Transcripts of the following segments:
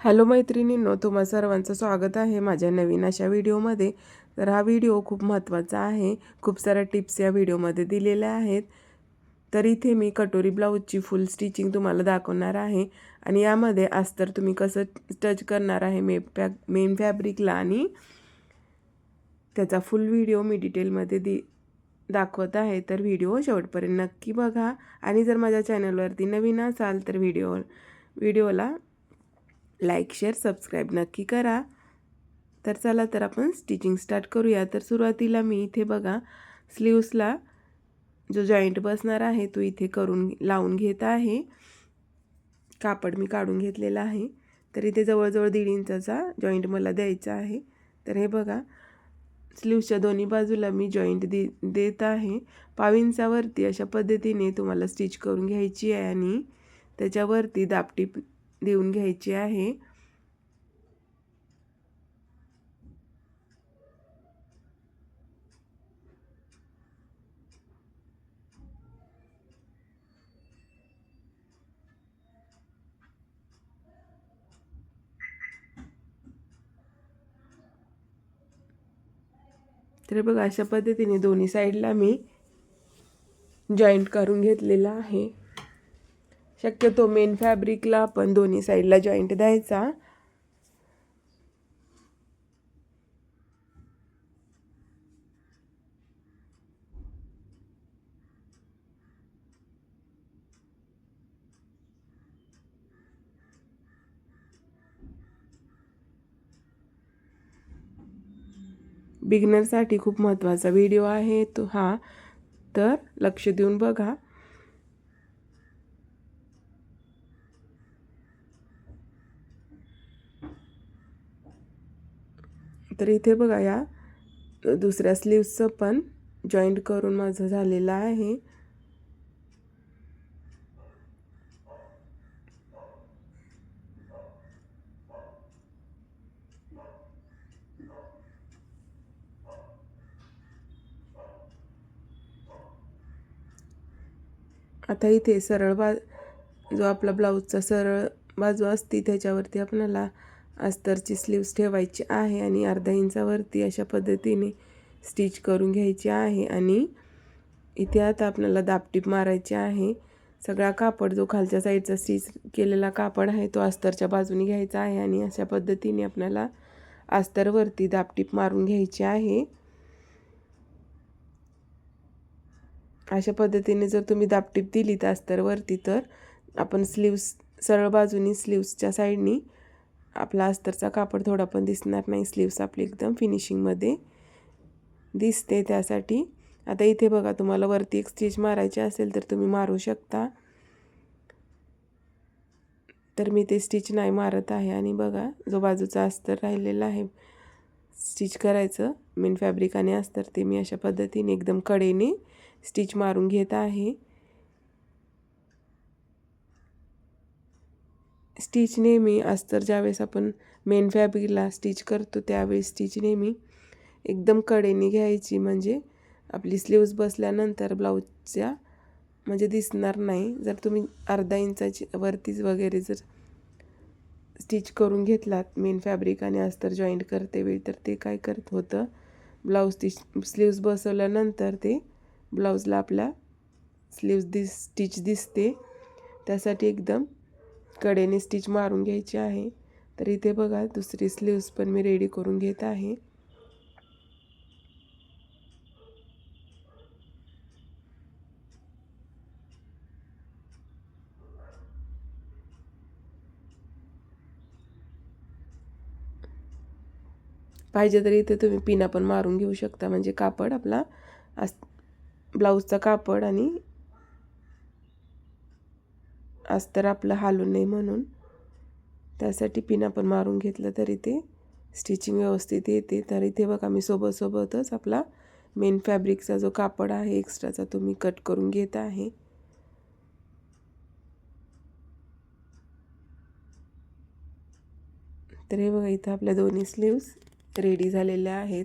Hello मैत्रिणींनो तुम्हा सर्वांचं स्वागत आहे माझ्या नवीन अशा व्हिडिओमध्ये. तर हा व्हिडिओ खूप महत्त्वाचा आहे. खूप साऱ्या टिप्स या व्हिडिओमध्ये दिलेल्या आहेत. तर इथे मी कटोरी ब्लाऊजची फुल स्टिचिंग तुम्हाला दाखवणार आहे. आणि यामध्ये अस्तर तुम्ही कसं टच करणार आहे मे फॅ मेन फॅब्रिकला आणि त्याचा फुल व्हिडिओ मी डिटेलमध्ये दि दाखवत आहे. तर व्हिडिओ शेवटपर्यंत नक्की बघा. आणि जर माझ्या चॅनलवरती नवीन असाल तर व्हिडिओ व्हिडिओला लाईक शेअर सबस्क्राईब नक्की करा. तर चला तर आपण स्टिचिंग स्टार्ट करूया. तर सुरुवातीला मी इथे बघा स्लीव्सला जो जॉईंट बसणार आहे तो इथे करून लावून घेत आहे. कापड मी काढून घेतलेला आहे. तर इथे जवळजवळ दीड इंचाचा जॉईंट मला द्यायचा आहे. तर हे बघा स्लीव्सच्या दोन्ही बाजूला मी जॉईंट दे देत आहे. पाव इंचावरती अशा पद्धतीने तुम्हाला स्टिच करून घ्यायची आहे आणि त्याच्यावरती दापटीप देऊन घ्यायची आहे. तर बघा अशा पद्धतीने दोन्ही साईडला मी जॉईंट करून घेतलेला आहे. शक्यतो मेन फॅब्रिकला आपण दोन्ही साईडला जॉईंट द्यायचा. बिगनरसाठी खूप महत्त्वाचा व्हिडिओ आहे तो हा. तर लक्ष देऊन बघा. तर इथे बघा या दुसऱ्या स्लीव्सचं पण जॉईंट करून माझं झालेलं आहे. आता इथे सरळ बा जो आपला ब्लाऊजचा सरळ बाजू असती त्याच्यावरती आपल्याला अस्तरची स्लीव्स ठेवायची आहे आणि अर्धा इंचावरती अशा पद्धतीने स्टिच करून घ्यायची आहे. आणि इथे आता आपल्याला दापटीप मारायची आहे. सगळा कापड जो खालच्या साईडचा स्टिच केलेला कापड आहे तो अस्तरच्या बाजूने घ्यायचा आहे आणि अशा पद्धतीने आपल्याला अस्तरवरती दापटीप मारून घ्यायची आहे. अशा पद्धतीने जर तुम्ही दापटीप दिली तर अस्तरवरती तर आपण स्लीव्स सरळ बाजूनी स्लीव्सच्या साईडनी आपला अस्तरचा कापड थोडा पण दिसणार नाही स्लीव्स आपली एकदम फिनिशिंगमध्ये दिसते त्यासाठी. आता इथे बघा तुम्हाला वरती एक स्टिच मारायची असेल तर तुम्ही मारू शकता. तर मी ते स्टिच नाही मारत आहे आणि बघा जो बाजूचा अस्तर राहिलेला आहे स्टिच करायचं. मेन फॅब्रिक आणि अस्तर ते मी अशा पद्धतीने एकदम कडेने स्टिच मारून घेत आहे. स्टिच नेहमी अस्तर ज्यावेळेस आपण मेन फॅब्रिकला स्टिच करतो त्यावेळेस स्टिच नेहमी एकदम कडेने घ्यायची. म्हणजे आपली स्लीव्ज बसल्यानंतर ब्लाऊजच्या म्हणजे दिसणार नाही. जर तुम्ही अर्धा इंचाची वरतीच वगैरे जर स्टिच करून घेतलात मेन फॅब्रिक आणि अस्तर जॉईंट करते वेळी तर ते काय करत होतं? ब्लाऊज स्टिच स्लीव्ज बसवल्यानंतर ते ब्लाऊजला आपल्या स्लीव्ज दिस स्टिच दिसते. त्यासाठी एकदम कडेने स्टिच मारून घ्यायची आहे. तर इथे बघा दुसरी स्लीव्स पण मी रेडी करून घेत आहे. पाहिजे तर इथे तुम्ही पिना पण मारून घेऊ शकता. म्हणजे कापड आपला अस ब्लाऊजचा कापड आणि अस्तर आपलं हालू नये म्हणून. त्यासाठी पिन आपण मारून घेतलं तरी ते स्टिचिंग व्यवस्थित येते. तर इथे बघा मी सोबतसोबतच आपला मेन फॅब्रिकचा जो कापड आहे एक्स्ट्राचा तो मी कट करून घेत आहे. तर हे बघा इथं आपल्या दोन्ही स्लीव्स रेडी झालेल्या आहेत.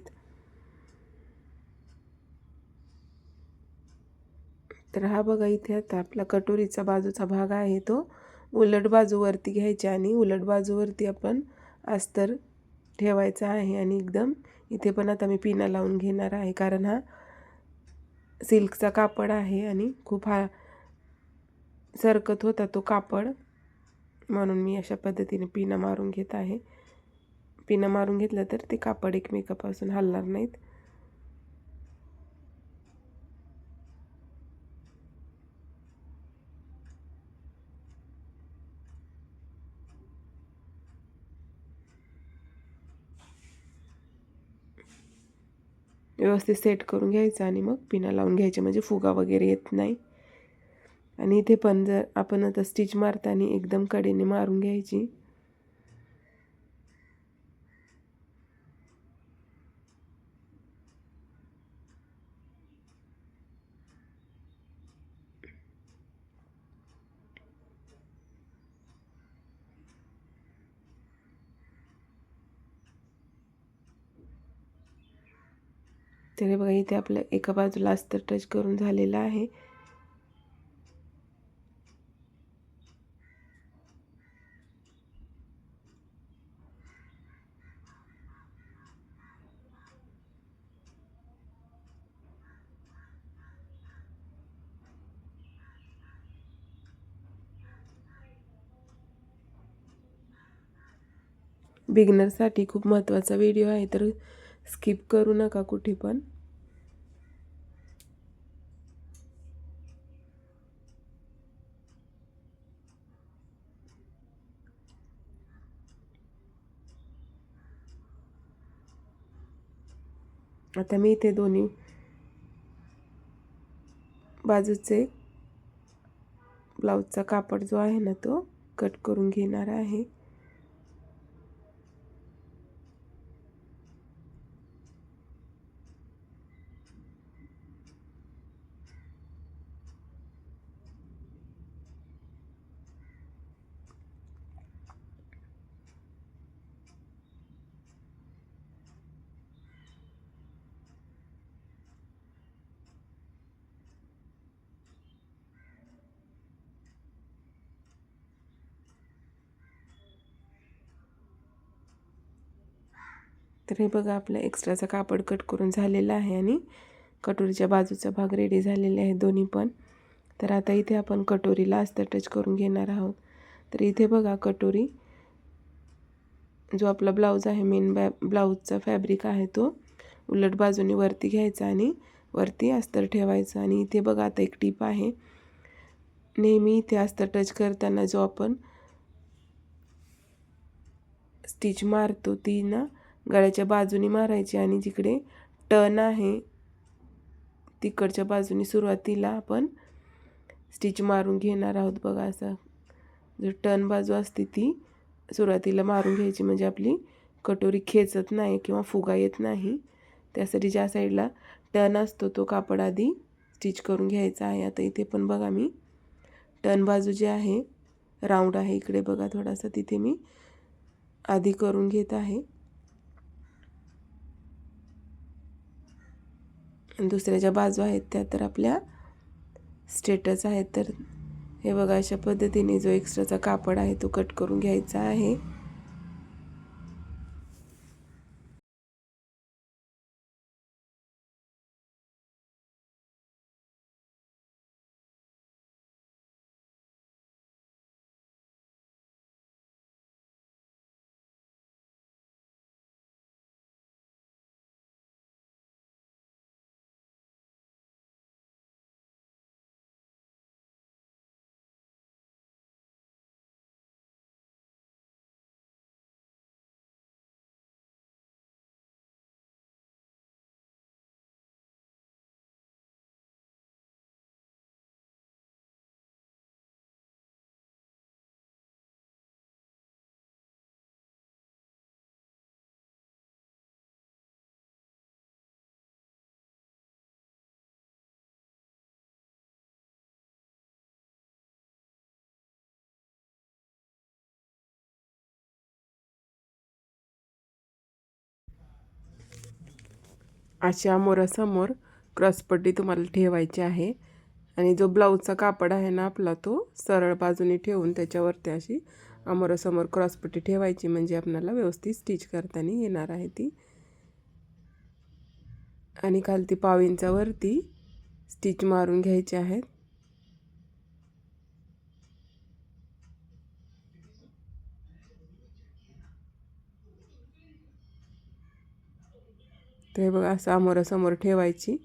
तर हा बघा इथे आता आपला कटोरीचा बाजूचा भाग आहे तो. उलट बाजूवरती घ्यायची आणि उलट बाजूवरती आपण अस्तर ठेवायचा आहे आणि एकदम इथे पण आता मी पिना लावून घेणार आहे कारण हा सिल्कचा कापड आहे आणि खूप हा सरकत होता तो कापड. म्हणून मी अशा पद्धतीने पिना मारून घेत आहे. पिना मारून घेतलं तर ते कापड एकमेकापासून हलणार नाहीत. व्यवस्थित सेट करून घ्यायचं आणि मग पिना लावून घ्यायचे. म्हणजे फुगा वगैरे येत नाही. आणि इथे पण जर आपण आता स्टिच मारताना एकदम कडेने मारून घ्यायची. तरी बघा इथे आपलं एका बाजूला अस्तर टच करून झालेलं आहे. बिगनरसाठी खूप महत्त्वाचा व्हिडिओ आहे तर स्किप करू नका कुठे पण. आता मी इथे दोन्ही बाजूचे ब्लाऊजचा कापड जो आहे ना तो कट करून घेणार आहे. तर हे बघा आपलं एक्स्ट्राचा कापड कट करून झालेलं आहे आणि कटोरीच्या बाजूचा भाग रेडी झालेले आहे दोन्ही पण. तर आता इथे आपण कटोरीला अस्तर टच करून घेणार आहोत. तर इथे बघा कटोरी. जो आपला ब्लाऊज आहे मेन बॅ ब्लाऊजचा फॅब्रिक आहे तो उलट बाजूने वरती घ्यायचा आणि वरती अस्तर ठेवायचं. आणि इथे बघा आता एक टीप आहे. नेहमी इथे अस्तर टच करताना जो आपण स्टिच मारतो ती ना गळ्याच्या बाजूने मारायची आणि जिकडे टन आहे तिकडच्या बाजूने सुरुवातीला आपण स्टिच मारून घेणार आहोत बघा असं. जर टन बाजू असते ती सुरुवातीला मारून घ्यायची म्हणजे आपली कटोरी खेचत नाही किंवा फुगा येत नाही. त्यासाठी ज्या साईडला टन असतो तो कापड आधी स्टिच करून घ्यायचा आहे. आता इथे पण बघा मी टन बाजू जे आहे राऊंड आहे इकडे बघा थोडासा तिथे मी आधी करून घेत आहे. दुसऱ्या ज्या बाजू आहेत त्या तर आपल्या स्टेटस आहेत. तर हे बघा अशा पद्धतीने जो एक्स्ट्राचा कापड आहे तो कट करून घ्यायचा आहे. अशा मोरासमोर क्रॉसपट्टी तुम्हाला ठेवायची आहे. आणि जो ब्लाऊजचा कापड आहे ना आपला तो सरळ बाजूने ठेवून त्याच्यावरती अशी अमोरासमोर क्रॉसपट्टी ठेवायची म्हणजे आपल्याला व्यवस्थित स्टिच करताना येणार आहे ती. आणि खालती पाव इंचावरती स्टिच मारून घ्यायचे आहेत. तर हे बघा असं अमोरासमोर ठेवायची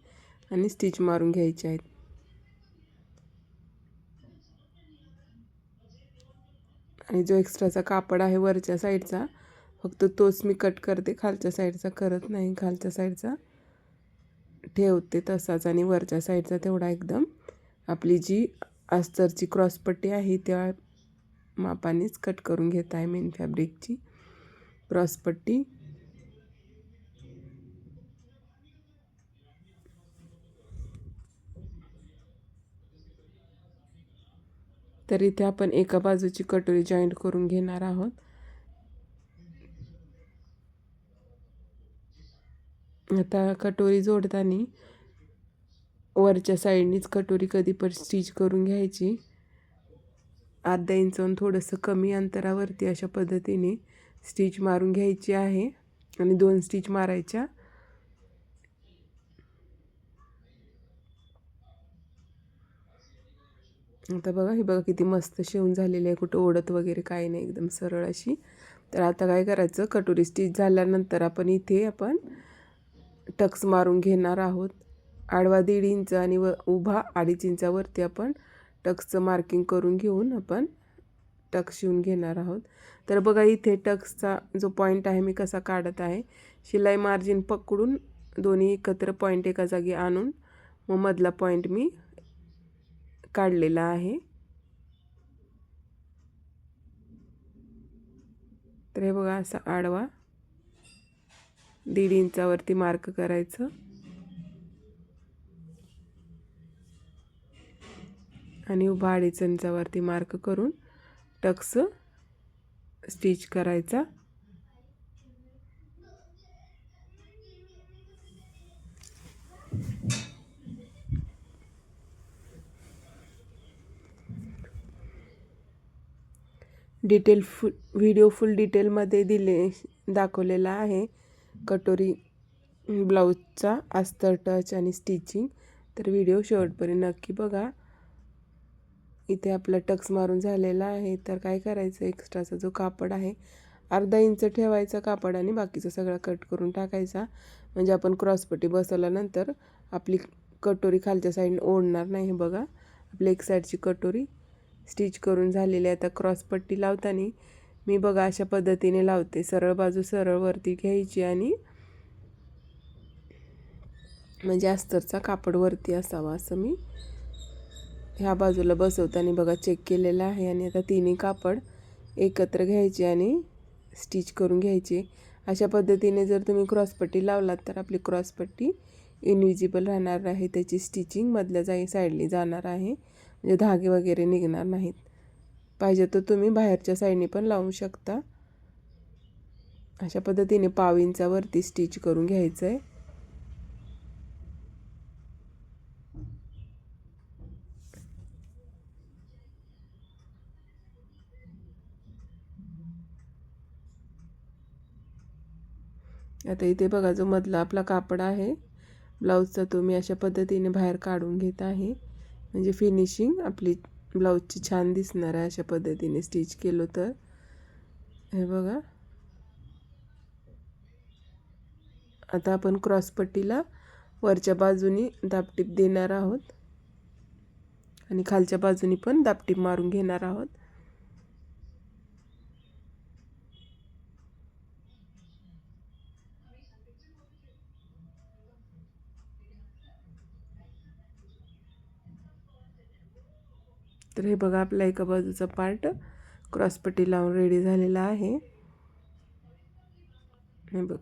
आणि स्टिच मारून घ्यायची आहेत. आणि जो एक्स्ट्राचा कापड आहे वरच्या साईडचा फक्त तोच मी कट करते. खालच्या साईडचा करत नाही. खालच्या साईडचा ठेवते तसाच आणि वरच्या साईडचा तेवढा एकदम. आपली जी अस्तरची क्रॉसपट्टी आहे त्या मापानेच कट करून घेत आहे मेन फॅब्रिकची क्रॉसपट्टी तर इथे आपण एका बाजूची कटोरी जॉईंट करून घेणार आहोत. आता कटोरी जोडताना वरच्या साईडनीच कटोरी कधी पण स्टिच करून घ्यायची. अर्धा इंचावरून थोडंसं कमी अंतरावरती अशा पद्धतीने स्टिच मारून घ्यायची आहे. आणि दोन स्टिच मारायच्या. आता बघा हे बघा किती मस्त शिवून झालेली आहे. कुठं ओढत वगैरे काही नाही एकदम सरळ अशी. तर आता काय करायचं? कटोरी स्टिच झाल्यानंतर आपण इथे आपण टक्स मारून घेणार आहोत. आडवा दीड इंच आणि व उभा अडीच इंचावरती आपण टक्सचं मार्किंग करून घेऊन आपण टक्स शिवून घेणार आहोत. तर बघा इथे टक्सचा जो पॉईंट आहे मी कसा काढत आहे. शिलाई मार्जिन पकडून दोन्ही एकत्र पॉईंट एका जागी आणून मग मधला पॉईंट मी काढलेला आहे. तर हे बघा असा आडवा दीड इंचावरती मार्क करायचं. आणि उभा अडीच इंचावरती मार्क करून टक्स स्टिच करायचा. डिटेल फु व्हिडिओ फुल डिटेलमध्ये दिले दाखवलेला आहे. कटोरी ब्लाऊजचा अस्तर टच आणि स्टिचिंग. तर व्हिडिओ शेवटपर्यंत नक्की बघा. इथे आपला टक्स मारून झालेला आहे. तर काय करायचं? एक्स्ट्राचा जो कापड आहे अर्धा इंच ठेवायचा कापड आणि बाकीचं सगळं कट करून टाकायचा. म्हणजे आपण क्रॉसपट्टी बसवल्यानंतर आपली कटोरी खालच्या साईडने ओढणार नाही बघा. आपली एक साईडची कटोरी स्टिच करून झालेली आता क्रॉसपट्टी लावताना मी बघा अशा पद्धतीने लावते. सरळ बाजू सरळ वरती घ्यायची आणि म्हणजे अस्तरचा कापड वरती असावा असं मी ह्या बाजूला बसवताना बघा चेक केलेलं आहे. आणि आता तिन्ही कापड एकत्र घ्यायचे आणि स्टिच करून घ्यायचे. अशा पद्धतीने जर तुम्ही क्रॉसपट्टी लावलात तर आपली क्रॉसपट्टी इनविजिबल राहणार आहे. त्याची स्टिचिंग मधल्या जाई साईडली जाणार आहे. म्हणजे धागे वगैरे निघणार नाहीत. पाहिजे तर तुम्ही बाहेरच्या साईडने पण लावू शकता. अशा पद्धतीने पाव इंचावरती स्टिच करून घ्यायचं आहे आता इथे बघा जो मधला आपला कापड आहे ब्लाऊजचा तो मी अशा पद्धतीने बाहेर काढून घेत आहे. म्हणजे फिनिशिंग आपली ब्लाऊजची छान दिसणार आहे अशा पद्धतीने स्टिच केलं तर. हे बघा. आता आपण क्रॉसपट्टीला वरच्या बाजूनी दापटीप देणार आहोत. आणि खालच्या बाजूनी पण दापटीप मारून घेणार आहोत. तर हे बघा आपला एका बाजूचा पार्ट क्रॉसपट्टी लावून रेडी झालेला आहे. हे बघ.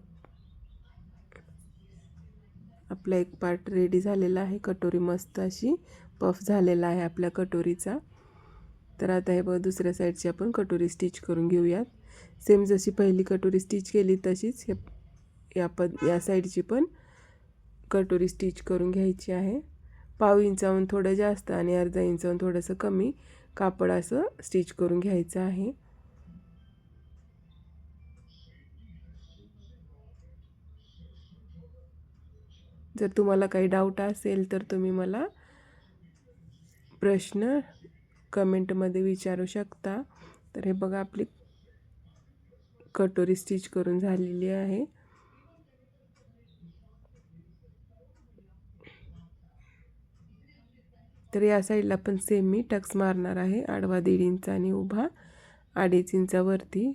आपला एक पार्ट रेडी झालेला आहे. कटोरी मस्त अशी पफ झालेला आहे आपल्या कटोरीचा. तर आता हे बघ दुसऱ्या साईडची आपण कटोरी स्टिच करून घेऊयात. सेम जशी पहिली कटोरी स्टिच केली तशीच हे या पद या साईडची पण कटोरी स्टिच करून घ्यायची आहे. पाव इंचावून थोडं जास्त आणि अर्धा इंचावून थोडंसं कमी कापड असं स्टिच करून घ्यायचं आहे. जर तुम्हाला काही डाऊट असेल तर तुम्ही मला प्रश्न कमेंटमध्ये विचारू शकता. तर हे बघा आपली कटोरी स्टिच करून झालेली आहे. तर या साईडला पण सेम मी टक्स मारणार आहे. आडवा दीड इंच आणि उभा अडीच इंचावरती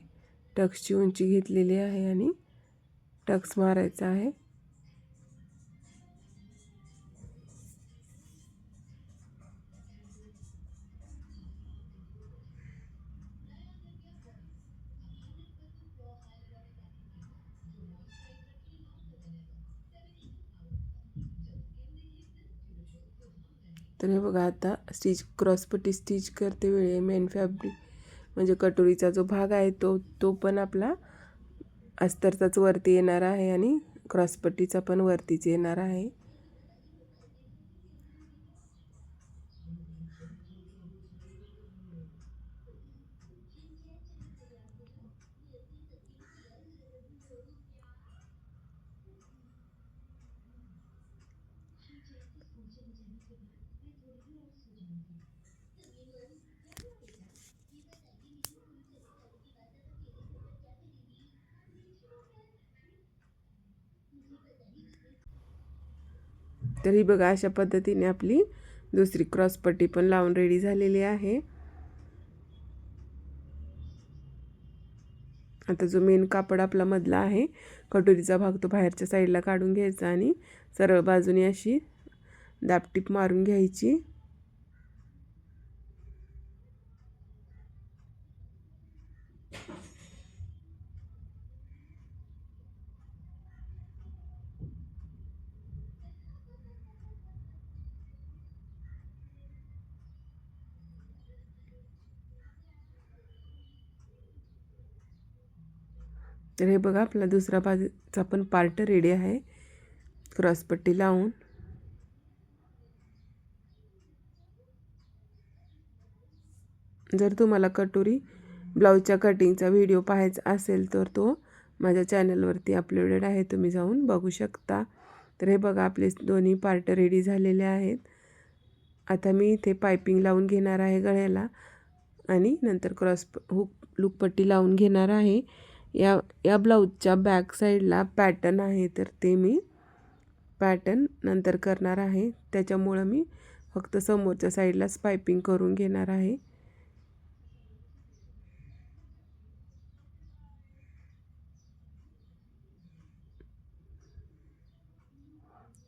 टक्सची उंची घेतलेली आहे आणि टक्स मारायचा आहे. तर हे बघा आता स्टिच क्रॉसपट्टी स्टिच करते वेळी मेन फॅब्रिक म्हणजे कटोरीचा जो भाग आहे तो तो पण आपला अस्तरचाच वरती येणार आहे आणि क्रॉसपट्टीचा पण वरतीच येणार आहे. तर ही बघा अशा पद्धतीने आपली दुसरी क्रॉसपट्टी पण लावून रेडी झालेली आहे. आता जो मेन कापड आपला मधला आहे कटोरीचा भाग तो बाहेरच्या साईडला काढून घ्यायचा आणि सरळ बाजूने अशी दापटीप मारून घ्यायची. तर हे बघा आपला दुसरा बाजूचा पण पार्ट रेडी आहे. क्रॉसपट्टी लावून. जर तुम्हाला कटोरी ब्लाऊजच्या कटिंगचा व्हिडिओ पाहायचा असेल तर तो माझ्या चॅनलवरती अपलोडेड आहे. तुम्ही जाऊन बघू शकता. तर हे बघा आपले दोन्ही पार्ट रेडी झालेले आहेत. आता मी इथे पायपिंग लावून घेणार आहे गळ्याला. आणि नंतर क्रॉस हुक लुकपट्टी लावून घेणार आहे. या या ब्लाऊजच्या बॅक साईडला पॅटर्न आहे तर ते मी पॅटर्न नंतर करणार आहे. त्याच्यामुळं मी फक्त समोरच्या साईडलाच पायपिंग करून घेणार आहे.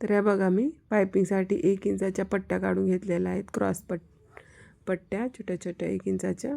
तर या बघा मी पायपिंगसाठी एक इंचाच्या पट्ट्या काढून घेतलेल्या आहेत. क्रॉस पट पट्ट्या छोट्या छोट्या एक इंचाच्या.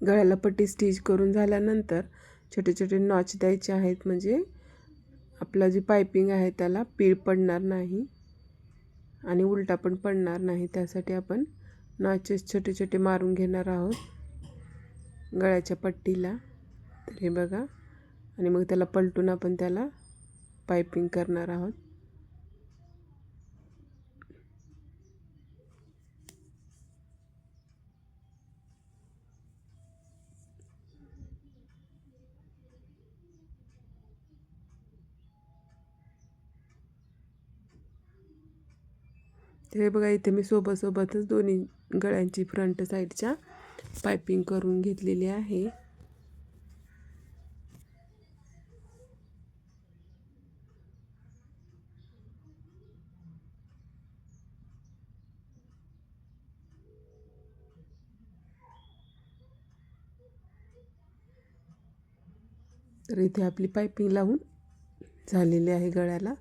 गळ्याला पट्टी स्टिच करून झाल्यानंतर छोटे छोटे नॉच द्यायचे आहेत. म्हणजे आपला जी पायपिंग आहे त्याला पीळ पडणार नाही आणि उलटा पण पडणार नाही. त्यासाठी आपण नॉचेस छोटे छोटे मारून घेणार आहोत गळ्याच्या पट्टीला. तर हे बघा. आणि मग त्याला पलटून आपण त्याला पायपिंग करणार आहोत. हे बघा इथे मी सोबतसोबतच दोन्ही गळ्यांची फ्रंट साईडच्या पायपिंग करून घेतलेली आहे. तर इथे आपली पायपिंग लावून झालेली आहे गळ्याला.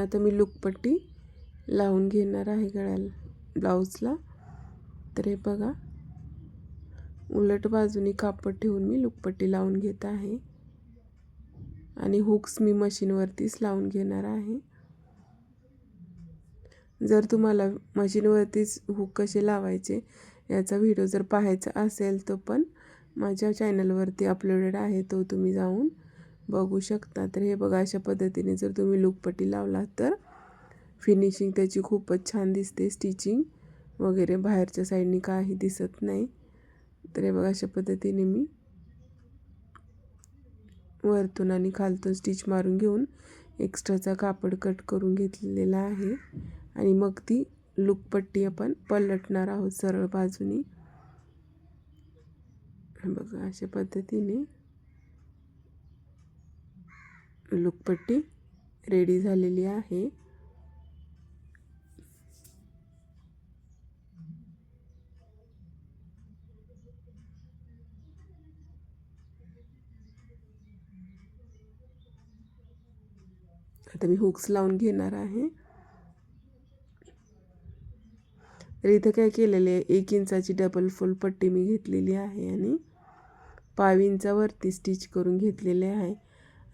आता मी लुकपट्टी लावून घेणार आहे गळ्याला ब्लाऊजला. तर हे बघा उलट बाजूनी कापड ठेवून मी लुकपट्टी लावून घेत आहे. आणि हुक्स मी मशीनवरतीच लावून घेणार आहे. जर तुम्हाला मशीनवरतीच हुक कसे लावायचे याचा व्हिडिओ जर पाहायचा असेल तो पण माझ्या चॅनलवरती अपलोडेड आहे तो तुम्ही जाऊन बघू शकता. तर हे बघा अशा पद्धतीने जर तुम्ही लुकपट्टी लावला तर फिनिशिंग त्याची खूपच छान दिसते स्टिचिंग वगैरे. बाहेरच्या साईडनी काही दिसत नाही. तर हे बघा अशा पद्धतीने मी वरतून आणि खालतून स्टिच मारून घेऊन एक्स्ट्राचा कापड कट करून घेतलेला आहे. आणि मग ती लुकपट्टी आपण पलटणार आहोत सरळ बाजूनी. बघा अशा पद्धतीने लुकपट्टी रेडी झालेली आहे. आता मी हुक्स लावून घेणार आहे. तर इथं काय केलेले आहे एक इंचाची डबल फुल पट्टी मी घेतलेली आहे आणि पाव इंचावरती स्टिच करून घेतलेले आहे.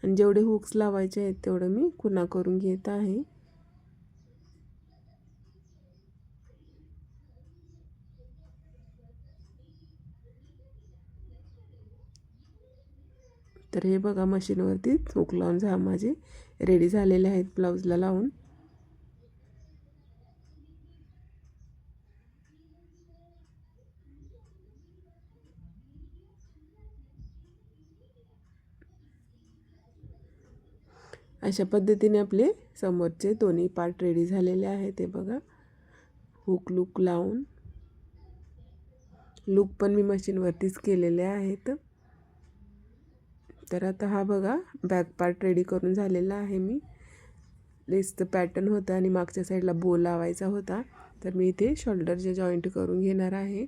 आणि जेवढे हुक्स लावायचे आहेत तेवढं मी खुणा करून घेत आहे. तर हे बघा मशीनवरती हुक लावून जा माझे रेडी झालेले आहेत ब्लाऊजला लावून. अशा पद्धतीने आपले समोरचे दोन्ही पार्ट रेडी झालेले आहेत. ते बघा. हुक लूक लावून. लूक पण मी मशीनवरतीच केलेले आहेत. तर आता हा बघा बॅक पार्ट रेडी करून झालेला आहे मी. लेसचं पॅटर्न होतं आणि मागच्या साईडला बो लावायचा होता. तर मी इथे शोल्डरचे जॉईंट करून घेणार आहे.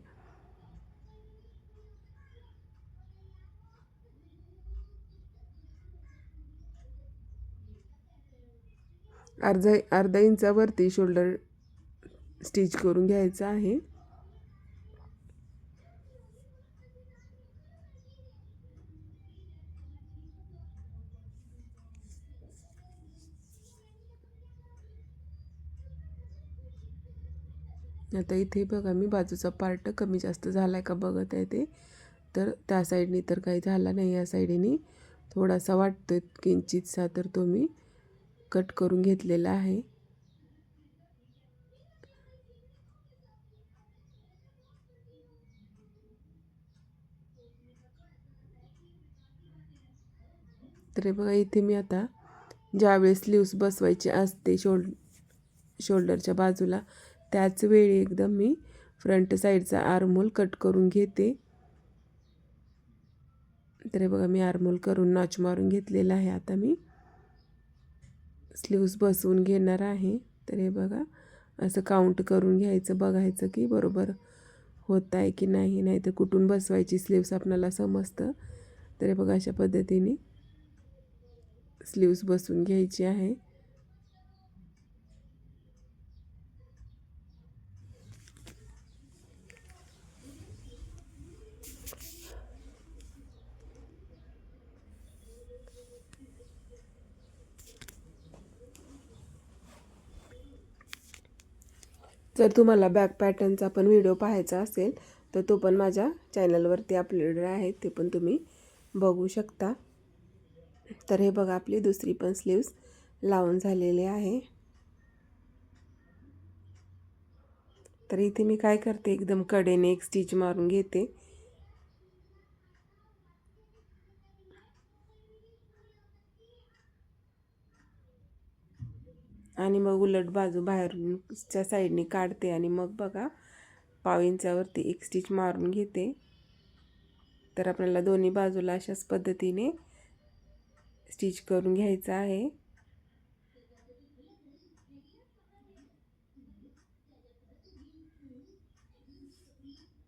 अर्धा अर्धा इंचावरती शोल्डर स्टिच करून घ्यायचं आहे. आता इथे बघा मी बाजूचा पार्ट कमी जास्त झाला आहे का बघत आहे ते. तर त्या साईडनी तर काही झाला नाही या साईडनी थोडासा वाटतो आहे किंचितसा तर तो मी कट करून घेतलेला आहे. तर बघा इथे मी आता ज्यावेळेस स्लीव्स बसवायची असते शोल्ड शोल्डरच्या बाजूला त्याच वेळी एकदम मी फ्रंट साईडचा आरमोल कट करून घेते. तर बघा मी आरमोल करून नाच मारून घेतलेला आहे आता मी. स्लीव्स बसवून घेणार आहे. तर हे बघा असं काउंट करून घ्यायचं बघायचं की बरोबर होत आहे की नाही. नाही तर कुठून बसवायची स्लीव्स आपल्याला समजतं. तर हे बघा अशा पद्धतीने स्लीव्स बसवून घ्यायची आहे. जर तुम्हाला बॅक पॅटर्नचा पण व्हिडिओ पाहायचा असेल तर तो पण माझ्या चॅनलवरती अपलोड आहे ते पण तुम्ही बघू शकता. तर हे बघा आपली दुसरी पण स्लीव्स लावून झालेली आहे. तर इथे मी काय करते एकदम कडेने एक स्टिच मारून घेते. आणि मग उलट बाजू बाहेरच्या साईडने काढते आणि मग बघा पाव इंचावरती एक स्टिच मारून घेते. तर आपल्याला दोन्ही बाजूला अशाच पद्धतीने स्टिच करून घ्यायचं आहे.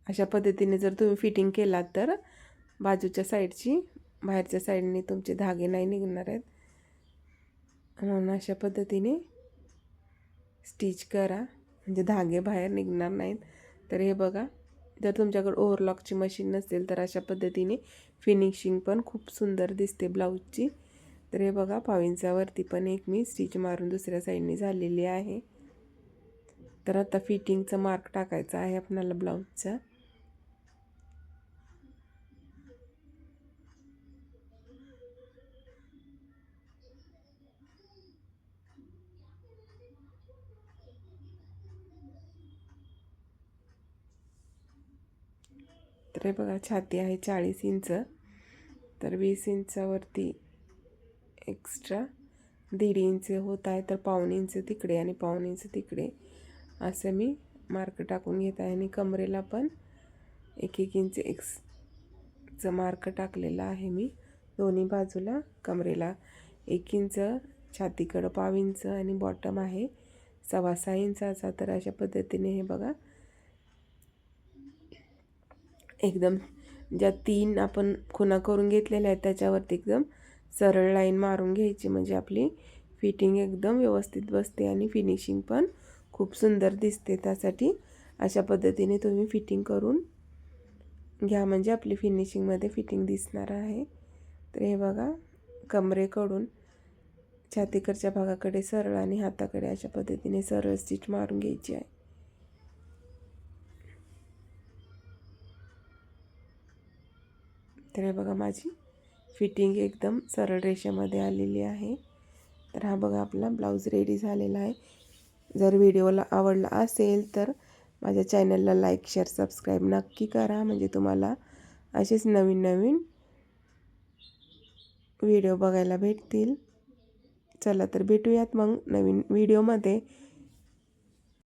अशा पद्धतीने जर तुम्ही फिटिंग केलात तर बाजूच्या साईडची बाहेरच्या साईडने तुमचे धागे नाही निघणार आहेत. म्हणून अशा पद्धतीने स्टिच करा. म्हणजे धागे बाहेर निघणार नाहीत. तर हे बघा जर तुमच्याकडे ओव्हरलॉकची मशीन नसेल तर अशा पद्धतीने फिनिशिंग पण खूप सुंदर दिसते ब्लाऊजची. तर हे बघा पाविंचावरती पण एक मी स्टिच मारून दुसऱ्या साईडने झालेली आहे. तर आता फिटिंगचं मार्क टाकायचा आहे आपल्याला ब्लाऊजचा. तर हे बघा छाती आहे चाळीस इंच. तर वीस इंचावरती एक्स्ट्रा दीड इंच होत आहे तर पाऊण इंच तिकडे आणि पाऊण इंच तिकडे. असं मी मार्क टाकून घेत आहे आणि कमरेला पण एक एक इंच एक्सचं मार्क टाकलेलं आहे मी दोन्ही बाजूला कमरेला. एक इंच छातीकडं पाव इंच आणि बॉटम आहे. सव्वा सहा इंचाचा तर अशा पद्धतीने हे बघा एकदम ज्या तीन आपण खुणा करून घेतलेल्या आहेत त्याच्यावरती एकदम सरळ लाईन मारून घ्यायची. म्हणजे आपली फिटिंग एकदम व्यवस्थित बसते आणि फिनिशिंग पण खूप सुंदर दिसते. त्यासाठी अशा पद्धतीने तुम्ही फिटिंग करून घ्या. म्हणजे आपली फिनिशिंगमध्ये फिटिंग दिसणार आहे. तर हे बघा कमरेकडून छातीकडच्या भागाकडे सरळ आणि हाताकडे अशा पद्धतीने सरळ स्टिच मारून घ्यायची आहे. तर हे बघा माझी फिटिंग एकदम सरळ रेषेमध्ये आलेली आहे. तर हा बघा आपला ब्लाऊज रेडी झालेला आहे. जर व्हिडिओला आवडला असेल तर माझ्या चॅनलला लाईक शेअर सबस्क्राईब नक्की करा. म्हणजे तुम्हाला असेच नवीन नवीन व्हिडिओ बघायला भेटतील. चला तर भेटूयात मग नवीन व्हिडिओमध्ये.